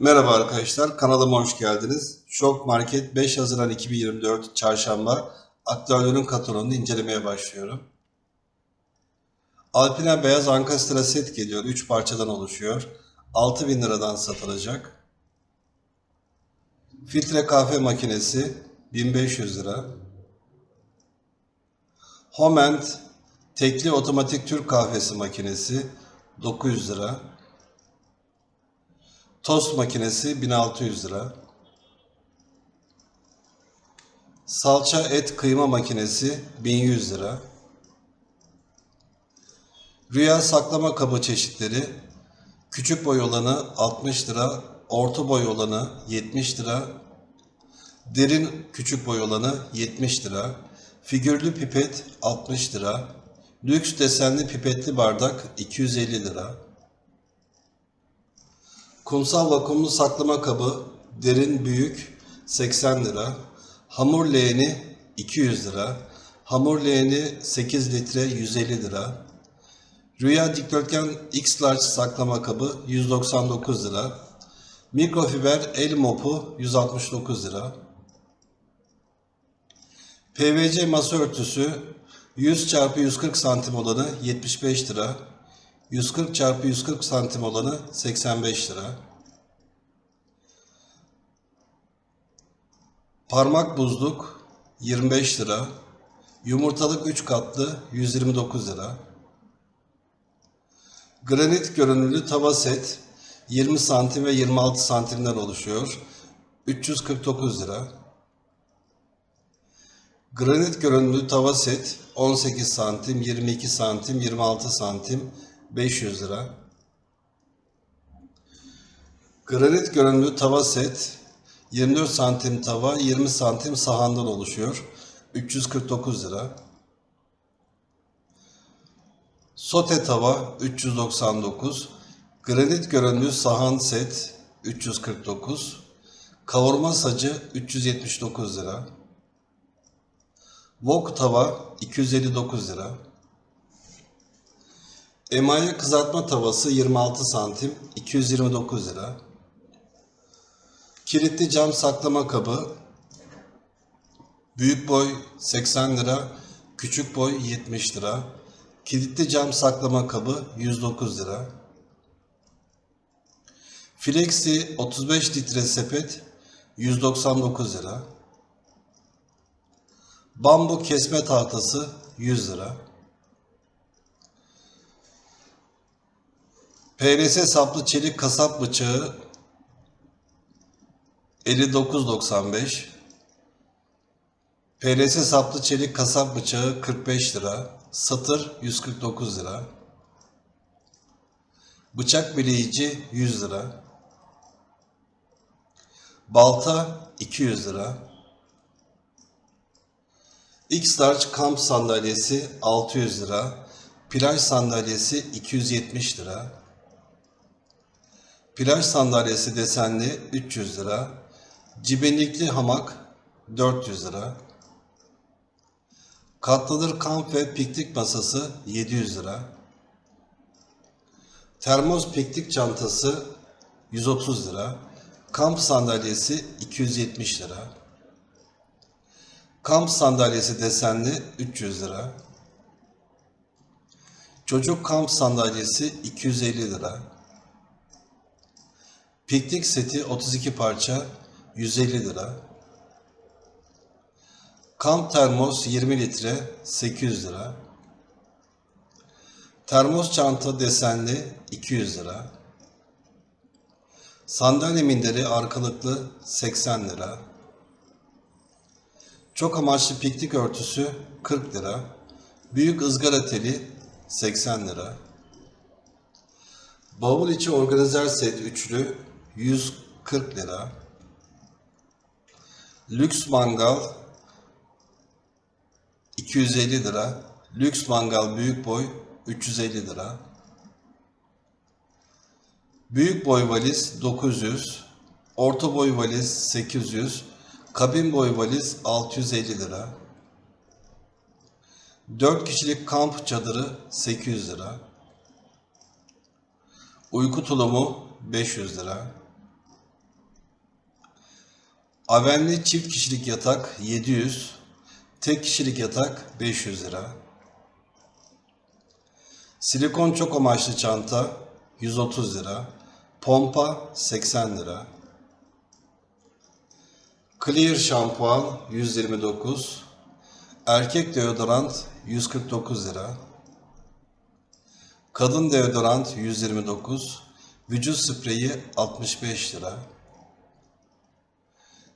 Merhaba arkadaşlar, kanalıma hoş geldiniz. Şok Market 5 Haziran 2024 Çarşamba aktüel kataloğunu incelemeye başlıyorum. Alpina Beyaz Ankastra set geliyor. 3 parçadan oluşuyor. 6000 liradan satılacak. Filtre kahve makinesi 1500 lira. Homend tekli otomatik Türk kahvesi makinesi 900 lira. Tost makinesi 1600 lira. Salça et kıyma makinesi 1100 lira. Rüya saklama kabı çeşitleri küçük boy olanı 60 lira, orta boy olanı 70 lira, derin küçük boy olanı 70 lira, figürlü pipet 60 lira, lüks desenli pipetli bardak 250 lira. Kumsal vakumlu saklama kabı derin büyük 80 lira. Hamur leğeni 200 lira. Hamur leğeni 8 litre 150 lira. Rüya dikdörtgen X large saklama kabı 199 lira. Mikrofiber el mopu 169 lira. PVC masa örtüsü 100 çarpı 140 santim olanı 75 lira. 140 çarpı 140 santim olanı 85 lira. Parmak buzluk 25 lira. Yumurtalık 3 katlı 129 lira. Granit görünümlü tava set 20 santim ve 26 santimden oluşuyor. 349 lira. Granit görünümlü tava set 18 santim, 22 santim, 26 santim 500 lira. Granit görünümlü tava set 24 santim tava, 20 santim sahandan oluşuyor. 349 lira. Sote tava 399. Granit görünümlü sahan set 349. Kavurma sacı 379 lira. Wok tava 259 lira. Emaye kızartma tavası 26 santim 229 lira. Kilitli cam saklama kabı büyük boy 80 lira, küçük boy 70 lira. Kilitli cam saklama kabı 109 lira. Flexi 35 litre sepet 199 lira. Bambu kesme tahtası 100 lira. PVC saplı çelik kasap bıçağı 59.95 PLS saplı çelik kasap bıçağı 45 lira. Satır 149 lira. Bıçak bileyici 100 lira. Balta 200 lira. X-Large kamp sandalyesi 600 lira. Plaj sandalyesi 270 lira. Plaj sandalyesi desenli 300 lira. Cibenlikli hamak 400 lira. Katlanır kamp ve piknik masası 700 lira. Termos piknik çantası 130 lira. Kamp sandalyesi 270 lira. Kamp sandalyesi desenli 300 lira. Çocuk kamp sandalyesi 250 lira. Piknik seti 32 parça 150 lira. Kamp termos 20 litre 800 lira. Termos çanta desenli 200 lira. Sandalye minderi arkalıklı 80 lira. Çok amaçlı piknik örtüsü 40 lira. Büyük ızgara teli 80 lira. Bavul içi organizer set üçlü 140 lira. Lüks mangal 250 lira. Lüks mangal büyük boy 350 lira. Büyük boy valiz 900. Orta boy valiz 800. Kabin boy valiz 650 lira. 4 kişilik kamp çadırı 800 lira. Uyku tulumu 500 lira. Avenli çift kişilik yatak 700, tek kişilik yatak 500 lira. Silikon çok amaçlı çanta 130 lira. Pompa 80 lira. Clear şampuan 129. Erkek deodorant 149 lira. Kadın deodorant 129. Vücut spreyi 65 lira.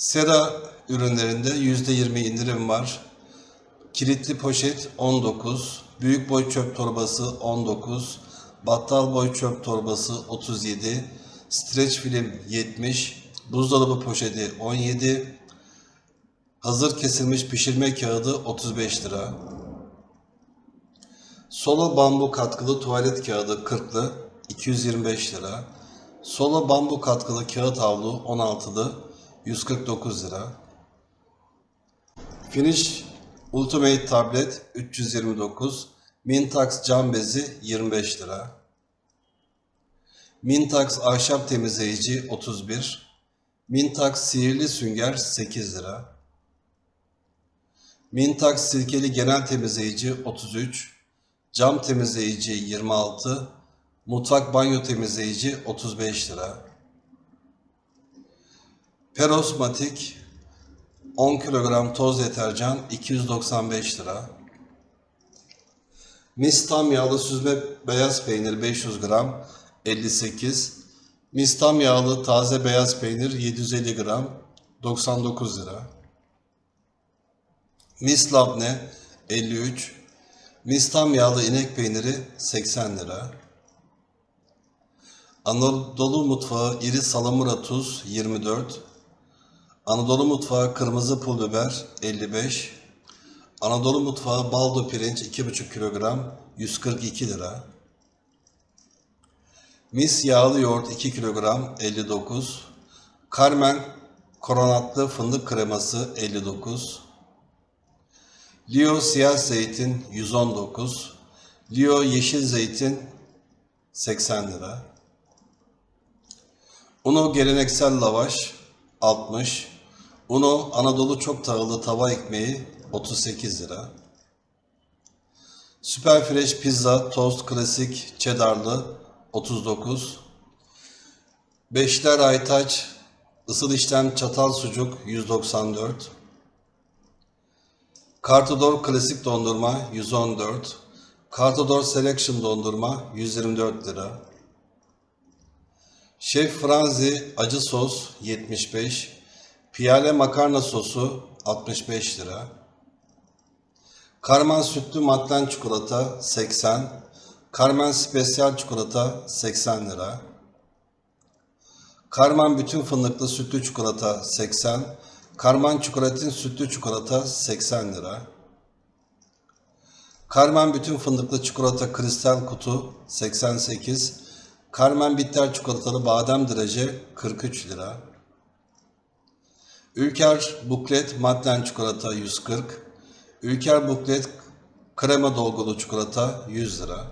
Sera ürünlerinde %20 indirim var. Kilitli poşet 19, büyük boy çöp torbası 19, battal boy çöp torbası 37, streç film 70, buzdolabı poşeti 17, hazır kesilmiş pişirme kağıdı 35 lira. Solo bambu katkılı tuvalet kağıdı 40'lı 225 lira. Solo bambu katkılı kağıt havlu 16'lı 149 lira. Finish Ultimate Tablet 329, Mintax cam bezi 25 lira. Mintax ahşap temizleyici 31, Mintax sihirli sünger 8 lira. Mintax sirkeli genel temizleyici 33, cam temizleyici 26, mutfak banyo temizleyici 35 lira. Perosmatik 10 kilogram toz deterjan 295 lira. Mis tam yağlı süzme beyaz peynir 500 gram 58. Mis tam yağlı taze beyaz peynir 750 gram 99 lira. Mis labne 53. Mis tam yağlı inek peyniri 80 lira. Anadolu mutfağı iri salamura tuz 24. Anadolu mutfağı kırmızı pul biber 55. Anadolu mutfağı baldo pirinç 2,5 kilogram 142 lira. Mis yağlı yoğurt 2 kilogram 59. Carmen koronatlı fındık kreması 59. Leo siyah zeytin 119. Leo yeşil zeytin 80 lira. Uno geleneksel lavaş 60. Uno Anadolu çok tahıllı tava ekmeği 38 lira. Süper Fresh pizza tost klasik cheddarlı 39. Beşler Aytaç ısıl işlem çatal sucuk 194. Kartodor klasik dondurma 114. Kartodor Selection dondurma 124 lira. Şef Franzi acı sos 75. Piyale makarna sosu 65 lira. Karman sütlü matlen çikolata 80. Karmen spesyal çikolata 80 lira. Karman bütün fındıklı sütlü çikolata 80. Karman çikolatin sütlü çikolata 80 lira. Karmen bütün fındıklı çikolata kristal kutu 88. Carmen bitter çikolatalı badem derece 43 lira. Ülker buklet madden çikolata 140. Ülker buklet krema dolgulu çikolata 100 lira.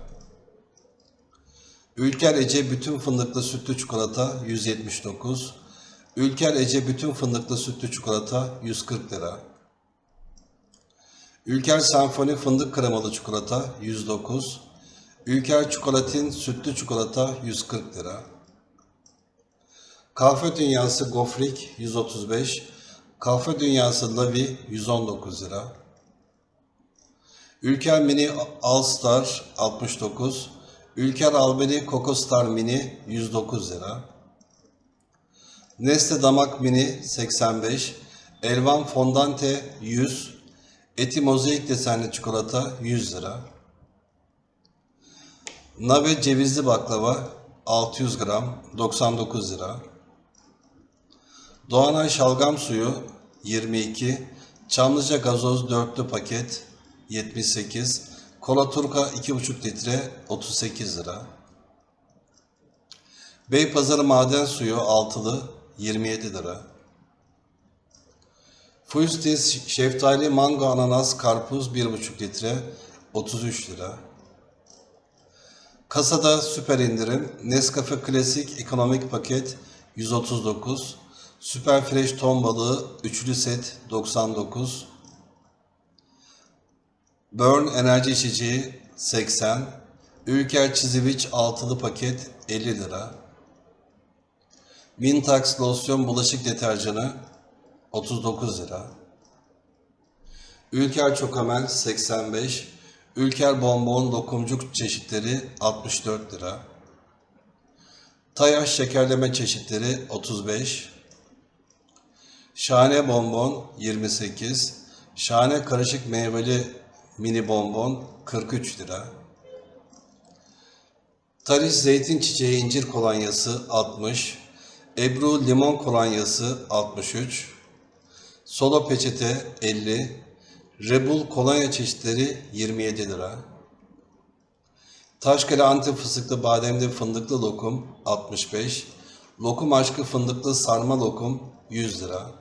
Ülker Ece bütün fındıklı sütlü çikolata 179. Ülker Ece bütün fındıklı sütlü çikolata 140 lira. Ülker Senfoni fındık kremalı çikolata 109. Ülker Çikolatin sütlü çikolata 140 lira. Kahve Dünyası Gofrik 135. Kahve Dünyası Lavi 119 lira. Ülker Mini All Star 69. Ülker Albeni Coco Star Mini 109 lira. Nestle Damak Mini 85. Elvan Fondante 100. Eti mozaik desenli çikolata 100 lira. Nave cevizli baklava 600 gram 99 lira. Doğanay şalgam suyu 22. Çamlıca gazoz dörtlü paket 78. Kola Turka 2,5 litre 38 lira. Beypazarı maden suyu altılı 27 lira. Fuistis şeftali, mango, ananas, karpuz 1,5 litre 33 lira. Kasada süper indirim. Nescafe Klasik ekonomik paket 139. Süper Fresh ton balığı üçlü set 99. Burn enerji içeceği 80. Ülker Çiziviç altılı paket 50 lira. Wintax losyon bulaşık deterjanı 39 lira. Ülker Çokamel 85. Ülker bonbon lokumcuk çeşitleri 64 lira. Tayaş şekerleme çeşitleri 35. Şahane bonbon 28. Şahane karışık meyveli mini bonbon 43 lira. Taris zeytin çiçeği incir kolonyası 60. Ebru limon kolonyası 63. Solo peçete 50. Rebul kolonya çeşitleri 27 lira. Taşkale Antep fıstıklı bademli fındıklı lokum 65. Lokum aşkı fındıklı sarma lokum 100 lira.